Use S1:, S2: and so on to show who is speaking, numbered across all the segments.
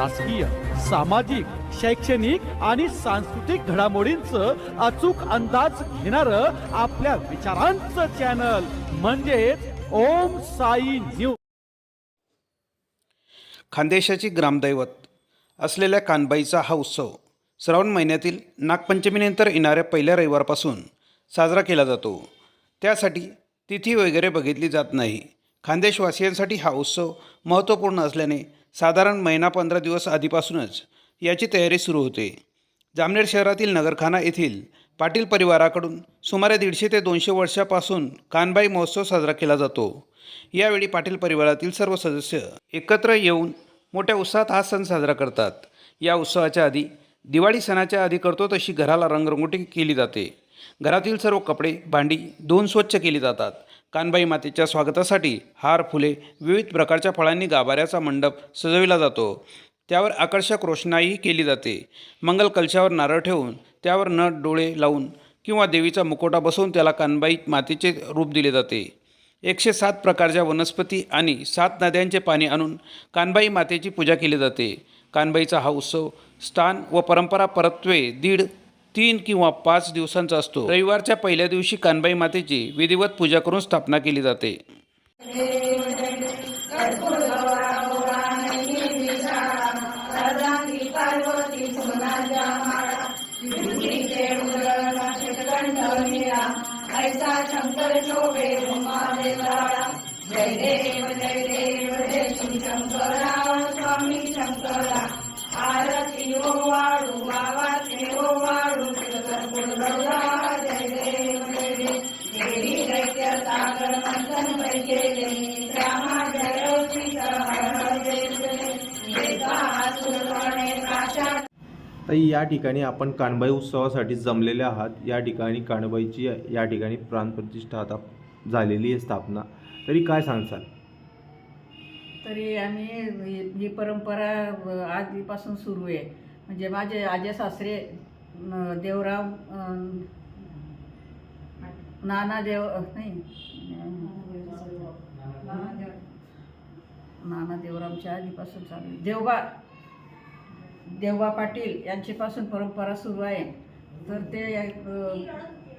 S1: राजकीय सामाजिक शैक्षणिक आणि सांस्कृतिक घडामोडींचं अचूक अंदाज घेणार आपल्या विचारांचं चॅनल म्हणजेच ओम साई न्यूज
S2: खानदेशाची ग्रामदैवत असलेल्या कानबाईचा हा उत्सव श्रावण महिन्यातील नागपंचमीनंतर येणाऱ्या पहिल्या रविवारपासून साजरा केला जातो. त्यासाठी तिथी वगैरे बघितली जात नाही. खानदेशवासियांसाठी हा उत्सव महत्त्वपूर्ण असल्याने साधारण महिना पंधरा दिवस आधीपासूनच याची तयारी सुरू होते. जामनेर शहरातील नगरखाना येथील पाटील परिवाराकडून सुमारे दीडशे ते दोनशे वर्षापासून कानबाई महोत्सव साजरा केला जातो. यावेळी पाटील परिवारातील सर्व सदस्य एकत्र येऊन मोठ्या उत्साहात हा सण साजरा करतात. या उत्सवाच्या आधी दिवाळी सणाच्या आधी करतो तशी घराला रंगरंगोटी केली जाते. घरातील सर्व कपडे भांडी धुवून स्वच्छ केली जातात. कानबाई मातेच्या स्वागतासाठी हार फुले विविध प्रकारच्या फळांनी गाभाऱ्याचा मंडप सजविला जातो. त्यावर आकर्षक रोषणाई केली जाते. मंगल कलशावर नारळ ठेवून त्यावर नट डोळे लावून किंवा देवीचा मुकोटा बसवून त्याला कानबाई मातेचे रूप दिले जाते. एकशे सात प्रकारच्या वनस्पती आणि सात नद्यांचे पाणी आणून कानबाई मातेची पूजा केली जाते. कानबाईचा हा उत्सव स्थान व परंपरा परत्वे दीड तीन किंवा पाच दिवसांचा असतो. रविवारच्या पहिल्या दिवशी कानबाई मातेची विधिवत पूजा करून स्थापना केली जाते.
S3: तर या ठिकाणी आपण कानबाई उत्सवासाठी जमलेले आहात. या ठिकाणी कानबाईची या ठिकाणी प्राणप्रतिष्ठा आता झालेली आहे स्थापना. तरी काय सांगसाल?
S4: तरी आम्ही ही- परंपरा आधीपासून सुरू आहे. म्हणजे माझे आजे सासरे देवराव नाना देव नाही नाना देवरामच्या आधीपासून चालू आहे. देवबा देवबा पाटील यांच्यापासून परंपरा सुरू आहे. तर ते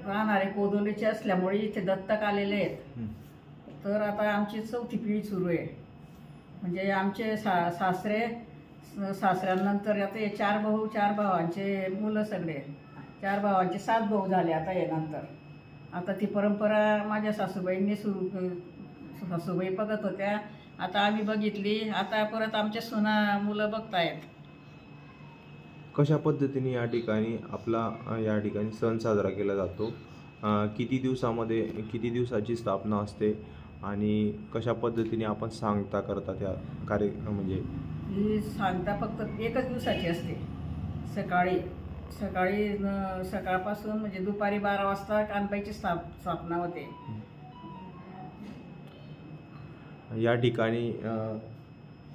S4: राहणारे कोदोलीचे असल्यामुळे इथे दत्तक आलेले आहेत. तर आता आमची चौथी पिढी सुरू आहे. म्हणजे आमचे सा सासरे स- सासऱ्यानंतर आता हे चार भाऊ चार भावांचे मुलं सगळे. चार भावांचे सात भाऊ झाले आता यानंतर आता ती परंपरा माझ्या सासूबाईंनी सुरू सासूबाई बघत होत्या. आता आम्ही बघितली. आता परत आमच्या सुना मुलं बघतायत.
S3: कशा पद्धतीने या ठिकाणी आपला या ठिकाणी सण साजरा केला जातो? किती दिवसामध्ये किती दिवसाची स्थापना असते? आणि कशा पद्धतीने आपण सांगता करता त्या कार्य म्हणजे
S4: ही सांगता फक्त एकच दिवसाची असते. सकाळी सकाळी न- सकाळपासून म्हणजे दुपारी बारा वाजता कानबाईची स्थाप स्थापना होते.
S3: या ठिकाणी अ,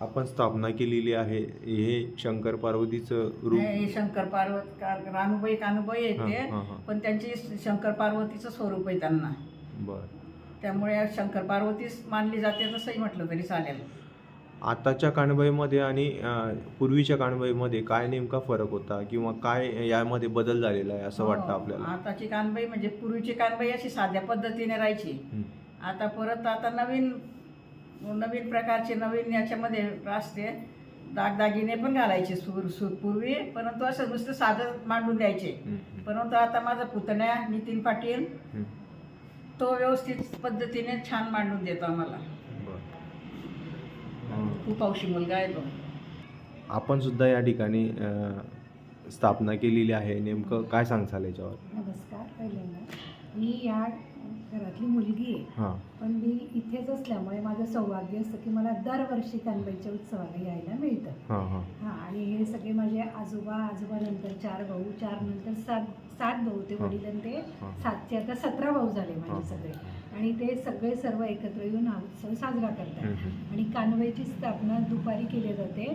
S3: आपण स्थापना केलेली आहे. हे शंकर पार्वतीचं रूप.
S4: हे शंकर पार्वत का- रानुबाई कानुबाई
S3: हां,
S4: येते
S3: हां, हां.
S4: पण त्यांची शंकर पार्वतीचं स्वरूप आहे त्यांना.
S3: बरं.
S4: त्यामुळे शंकर पार्वतीच मानली जाते तसंही म्हटलं तरी चालेल.
S3: आताच्या कानबाईमध्ये आणि पूर्वीच्या कानबाईमध्ये काय नेमका फरक होता किंवा काय यामध्ये बदल झालेला आहे असं वाटतं
S4: हो,
S3: आपल्याला?
S4: आताची कानबाई म्हणजे पूर्वीची कानबाई अशी साध्या पद्धतीने राहायची. आता परत आता नवीन नवीन प्रकारचे नवीन याच्यामध्ये असते. दागदागिने पण घालायचे सूर सूर पूर्वी परंतु असं नुसतं साधं मांडून द्यायचे. परंतु आता माझा पुतण्या नितीन पाटील. तो व्यवस्थित पद्धतीने छान मांडून देतो आम्हाला. खूप हौशी मुलगा आहे तो.
S3: आपण सुद्धा या ठिकाणी अ, स्थापना केलेली आहे. नेमकं काय सांगसाल याच्यावर?
S5: नमस्कार पहिल्यांदा. मी या घरातली मुलगी आहे.
S3: हां.
S5: पण मी इथेच असल्यामुळे माझं सौभाग्य असतं की मला दरवर्षी कानबाईच्या उत्सवाला यायला मिळतं.
S3: हां हां.
S5: हां आणि हे सगळे माझे आजोबा आजोबा नंतर चार भाऊ चार नंतर सात सात भाऊ ते
S3: हां.
S5: वडील आणि ते. सातचे. आता सतरा भाऊ झाले. माझे सगळे. आणि ते सगळे सर्व एकत्र येऊन हा उत्सव साजरा करतात. आणि कानबाईची स्थापना दुपारी केली जाते.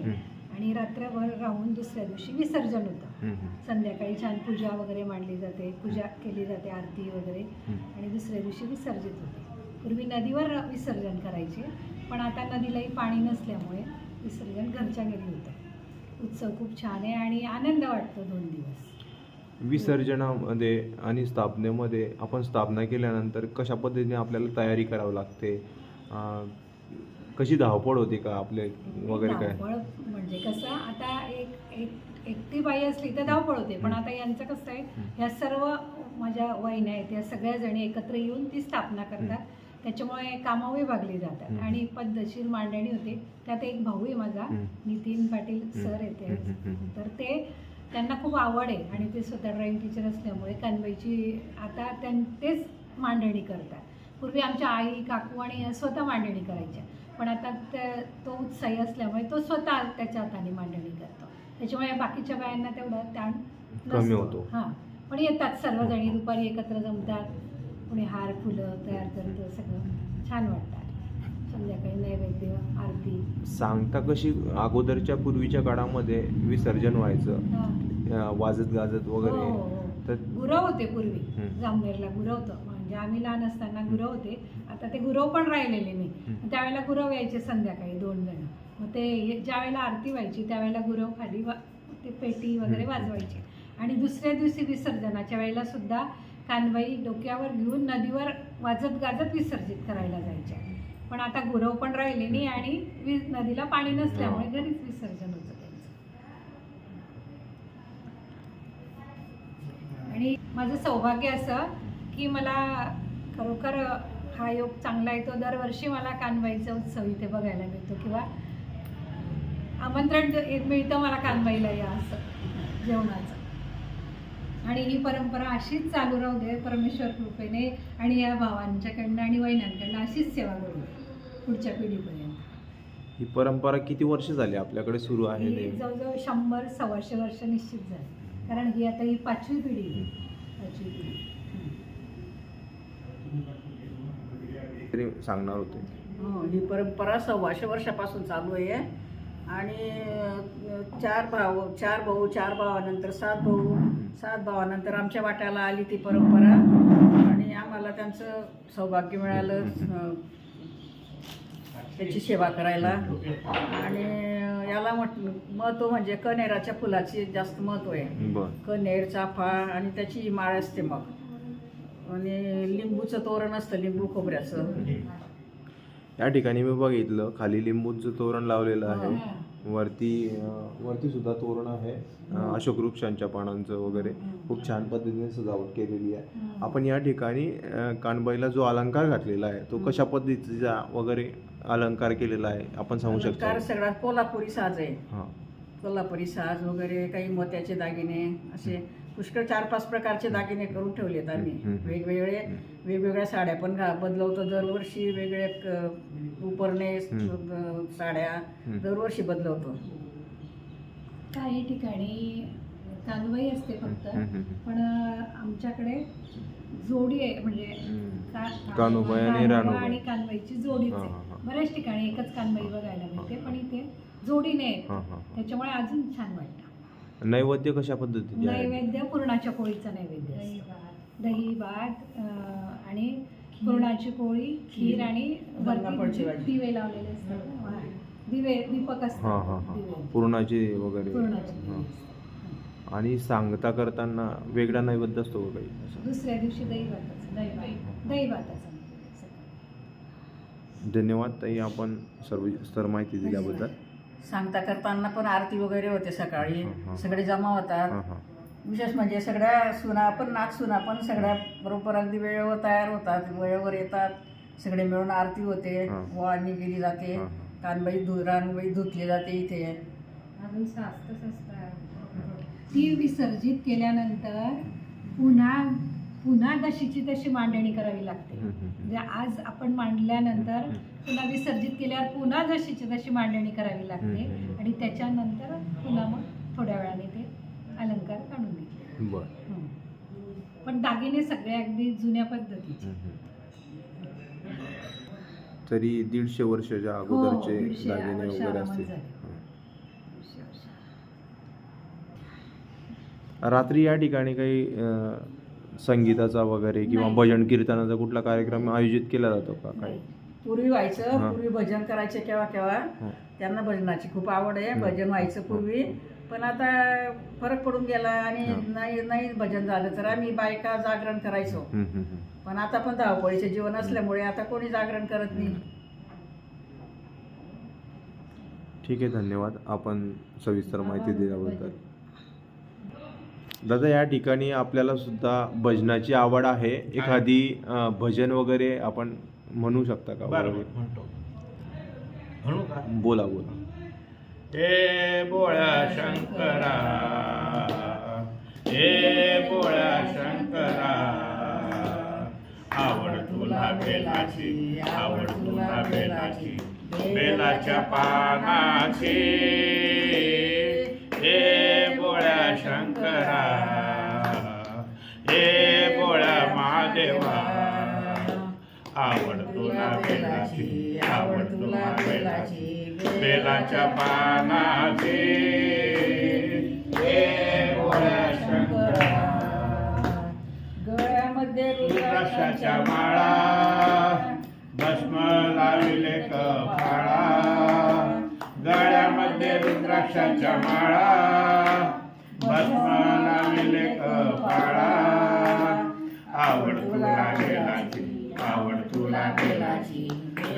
S5: आणि रात्रभर राहून दुसऱ्या दिवशी विसर्जन होतं. संध्याकाळी छान पूजा वगैरे मांडली जाते. पूजा केली जाते आरती वगैरे. आणि दुसऱ्या दिवशी विसर्जित होते. पूर्वी नदीवर विसर्जन करायचे पण आता नदीलाही पाणी नसल्यामुळे विसर्जन घरच्या घरी होतं. उत्सव खूप छान आहे आणि आनंद वाटतो दोन दिवस.
S3: विसर्जनामध्ये आणि स्थापनेमध्ये आपण स्थापना केल्यानंतर कशा पद्धतीने आपल्याला तयारी करावी लागते? कशी धावपळ होते का आपले वगैरे काय?
S5: धावपळ म्हणजे कसं आता एक एक एकटी बाई असली तर धावपळ होते पण आता यांचं कसं आहे ह्या सर्व माझ्या वहिन्या आहेत या सगळ्या जणी एकत्र येऊन ती स्थापना करतात. त्याच्यामुळे कामं विभागली जातात. आणि पद्धतशीर मांडणी होते. त्यात एक भाऊ आहे माझा. नितीन पाटील सर येते. तर ते त्यांना खूप आवड आहे आणि ते स्वतः ड्रॉइंग टीचर असल्यामुळे कानबाईची आता त्यां तेच मांडणी करतात. पूर्वी आमच्या आई काकू आणि स्वतः मांडणी करायच्या. पण आता त्या- तो उत्साही असल्यामुळे तो स्वतः त्याच्या हाताने मांडणी करतो. त्याच्यामुळे बाकीच्या बायांना तेवढा ताण
S3: कमी
S5: नसतो.
S3: होतो.
S5: हां. पण येतात सर्वजणी दुपारी एकत्र जमतात. कोणी हार फुलं तयार करतं सगळं छान वाटतात नैवेद्य आरती.
S3: सांगता कशी? अगोदरच्या पूर्वीच्या काळामध्ये विसर्जन व्हायचं.
S5: हां.
S3: वाजत गाजत
S5: हो, हो,
S3: वगैरे
S5: हो.
S3: तर
S5: गुरव होते पूर्वी. जामनेरला गुरव होतं. म्हणजे आम्ही लहान असताना गुरव होते. आता ते गुरव पण राहिलेले नाही. त्यावेळेला गुरव यायचे संध्याकाळी दोन जण. मग ते ये- ज्यावेळेला आरती व्हायची त्यावेळेला गुरव खाली ते पेटी वगैरे. वाजवायचे. आणि दुसऱ्या दिवशी विसर्जनाच्या वेळेला सुद्धा कानबाई डोक्यावर घेऊन नदीवर वाजत गाजत विसर्जित करायला जायच्या. पण आता गुरव पण राहिले नाही आणि वि- नदीला पाणी नसल्यामुळे घरीच विसर्जन होतं त्यांचं. आणि माझं सौभाग्य असं की मला खरोखर हा योग चांगला आहे. तो दरवर्षी मला कानबाईचा उत्सव इथे बघायला मिळतो किंवा आमंत्रण मिळतं मला कानबाईला या असं जेवणाचं. आणि ही परंपरा अशीच चालू राहू दे परमेश्वर कृपेने आणि या भावांच्याकडनं आणि वहिन्यांकडनं अशीच सेवा करू दे. पुढच्या पिढीपर्यंत.
S3: ही परंपरा किती वर्ष झाली आपल्याकडे सुरू आहे
S5: ही
S3: नेहमी?
S5: जवळजवळ शंभर सव्वाशे वर्ष निश्चित झाली. कारण ही आता ही पाचवी पिढी आहे. पाचवी पिढी.
S3: तरी सांगणार होते.
S4: हो, ही परंपरा सव्वाशे वर्षापासून चालू आहे. आणि अं, चार भाऊ चार भाऊ चार भावानंतर सात भाऊ सात भावानंतर आमच्या वाट्याला आली ती परंपरा. आणि आम्हाला त्यांचं सौभाग्य मिळालं. अं, त्याची सेवा करायला. आणि याला म्हट महत्त्व म्हणजे कनेराच्या फुलाची जास्त महत्त्व आहे. कनेर चाफा आणि त्याची माळ असते मग. आणि लिंबूचं तोरण असतं लिंबू खोबऱ्याचं.
S3: या ठिकाणी मी बघितलं खाली लिंबूचं तोरण लावलेलं आहे.
S5: हा.
S3: वरती वरती सुद्धा तोरण आहे. अशोक वृक्षांच्या पानांचं वगैरे. खूप छान पद्धतीने सजावट केलेली आहे. आपण या ठिकाणी कानबाईला जो अलंकार घातलेला आहे तो कशा पद्धतीचा वगैरे अलंकार केलेला आहे. आपण सांगू शकतो.
S4: अलंकार सगळ्यात कोल्हापुरी साज आहे.
S3: हां.
S4: कोल्हापुरी साज वगैरे काही मोत्याचे दागिने असे पुष्कळ चार पाच प्रकारचे दागिने करून ठेवलेत आम्ही. वेगवेगळे वेगवेगळ्या साड्या पण बदलवतो. दरवर्षी वेगळे क- उपरणे साड्या. दरवर्षी बदलवतो.
S5: काही ठिकाणी कानबाई असते फक्त. पण आमच्याकडे जोडी आहे. म्हणजे
S3: हम्म.
S5: का-
S3: कान्होबाई आणि
S5: जोडीच
S3: हा,
S5: आहे. बऱ्याच ठिकाणी एकच कानबाई बघायला मिळते पण इथे जोडीने येते.
S3: हां हां.
S5: त्याच्यामुळे अजून छान वाटतं.
S3: नैवेद्य कशा पद्धतीचे आहे
S5: नैवेद्य पुरणाच्या पोळीचा नैवेद्य असतो. दही भात अं, आणि पुरणाची पोळी खीर आणि
S4: गंगाफळची
S5: वरती
S4: भाजी.
S5: दिवे लावलेले असतात. हा. दिवे दीपक
S3: हां हां हां. पूर्णाचे वगैरे.
S5: पुरणाची
S3: हां. आणि सांगता करताना वेगळा नैवेद्य असतो का काही? असं?
S5: दुसऱ्या दिवशी दही भाताचं दही भात दही भाताचा नैवेद्य सकाळी.
S3: धन्यवाद ताई आपण सर्व सर्व माहिती दिल्याबद्दल.
S4: सांगता करताना पण आरती वगैरे होते सकाळी.
S3: हं.
S4: सगळे जमा होतात.
S3: हां हां.
S4: विशेष म्हणजे सगळ्या सुना पण नाच सुना पण सगळ्या बरोबर अगदी वेळेवर तयार होतात. वेळेवर येतात. सगळे मिळून आरती होते.
S3: हां.
S4: वाणी केली जाते.
S3: हां,
S4: कानबाई धु रानबाई धुतली जाते इथे.
S5: अजून असतात ती विसर्जित केल्यानंतर पुन्हा पुन्हा तशीची तशी मांडणी करावी लागते. म्हणजे आज आपण मांडल्यानंतर पुन्हा विसर्जित केल्यावर पुन्हा जशीची तशी मांडणी करावी लागते. आणि त्याच्यानंतर पुन्हा मग थोड्या वेळाने ते अलंकार काढून हं. पण दागिने सगळे अगदी जुन्या पद्धतीचे.
S3: तरी दीडशे वर्षाच्या अगोदरचे
S5: हो, दीडशे
S3: दागिने
S5: वर्ष
S3: वगैरे असतील. रात्री या ठिकाणी काही संगीताचा वगैरे किंवा
S5: नाही.
S3: भजन कीर्तनाचा कुठला कार्यक्रम आयोजित केला जातो का काही
S4: पूर्वी व्हायचं
S3: हां.
S4: पूर्वी भजन करायचे केव्हा केव्हा. त्यांना भजनाची खूप आवड आहे. भजन व्हायचं पूर्वी पण आता फरक पडून गेला आणि
S3: हा.
S4: नाही नाही भजन झालं तर आम्ही बायका जागरण करायचो
S3: हम्म, हम्म, हम्म.
S4: पण आता पण धावपळीचे जीवन असल्यामुळे आता कोणी जागरण करत नाही
S3: ठीक आहे धन्यवाद आपण सविस्तर माहिती दिल्याबद्दल दादा या ठिकाणी आपल्याला सुद्धा भजनाची आवड आहे. एखादी भजन वगैरे आपण म्हणू शकता का?
S6: म्हणतो. म्हणू का?
S3: बोला बोला.
S6: हे बोळ्या शंकरा हे बोळ्या शंकरा आवड तुला बेलाची आवड तुला बेलाची बेलाच्या पानाची. हे बोळ्या शंकरा हे बोळ्या महादेवा. आवड तुला बेलाची आवड तुला बेलाची. बेलाच्या पानाची. हे भोळ्या शंकरा.
S4: गळ्यामध्ये
S6: रुद्राक्षाच्या माळा. भस्म लाविले कपाळा. गळ्यामध्ये रुद्राक्षाच्या माळा.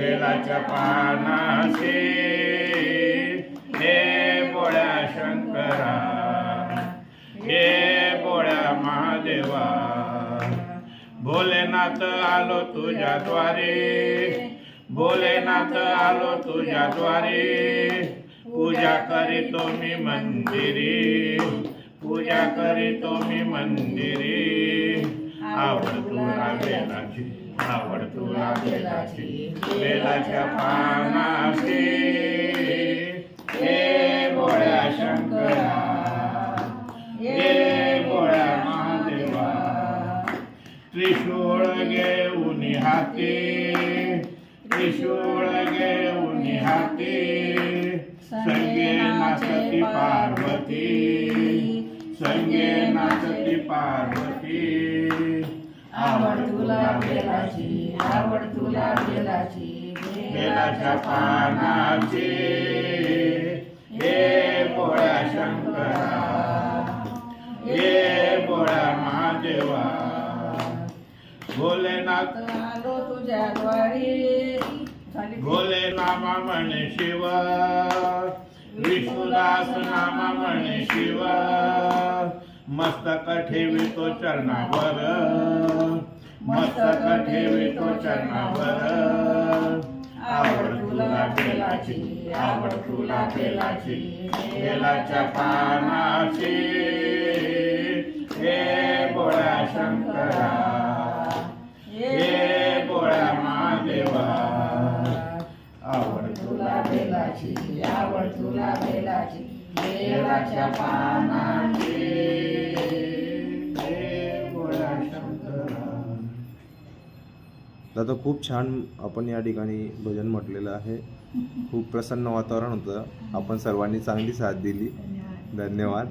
S6: बेलाच्या पानाशी. हे बोळ्या शंकरा. हे बोळ्या महादेवा. भोलेनाथ आलो तुझ्या द्वारे. भोलेनाथ आलो तुझ्या द्वारे. पूजा करीतो मी मंदिरी. पूजा करीतो मी मंदिरी. आवड तुला बेलाची आवड तुला बेलाची बेलाच्या पानाशी. हे बोळ्या शंकरा. हे बोळ्या महादेवा. त्रिशूळ घेऊन हाती. त्रिशूळ घेऊन हाती. संगे नाचती पार्वती. संगे नाचती पार्वती.
S4: तुला बेलाची आवड तुला बेलाची
S6: बेलाच्या पानाची. हे बोळ्या शंकरा हे बोळ्या महादेवा. भोलेनाथ
S4: आलो तुझ्या द्वारी झाली
S6: भोले नामा म्हणे शिवा विष्णुदास नामा म्हणे शिवा. मस्तक ठेवी तो चरणावर मस्तक ठेवितो चरणावर. आवड तुला बेलाची आवड तुला बेलाची बेलाच्या पानाची हे बोळ्या शंकरा हे बोळ्या महादेवा. आवड
S4: तुला बेलाची आवड तुला बेलाची बेलाच्या पानाची
S3: दादा खूप छान आपण या ठिकाणी भजन म्हटलेलं आहे. खूप प्रसन्न वातावरण होतं. आपण सर्वांनी चांगली साथ दिली.
S5: धन्यवाद.
S3: धन्यवाद.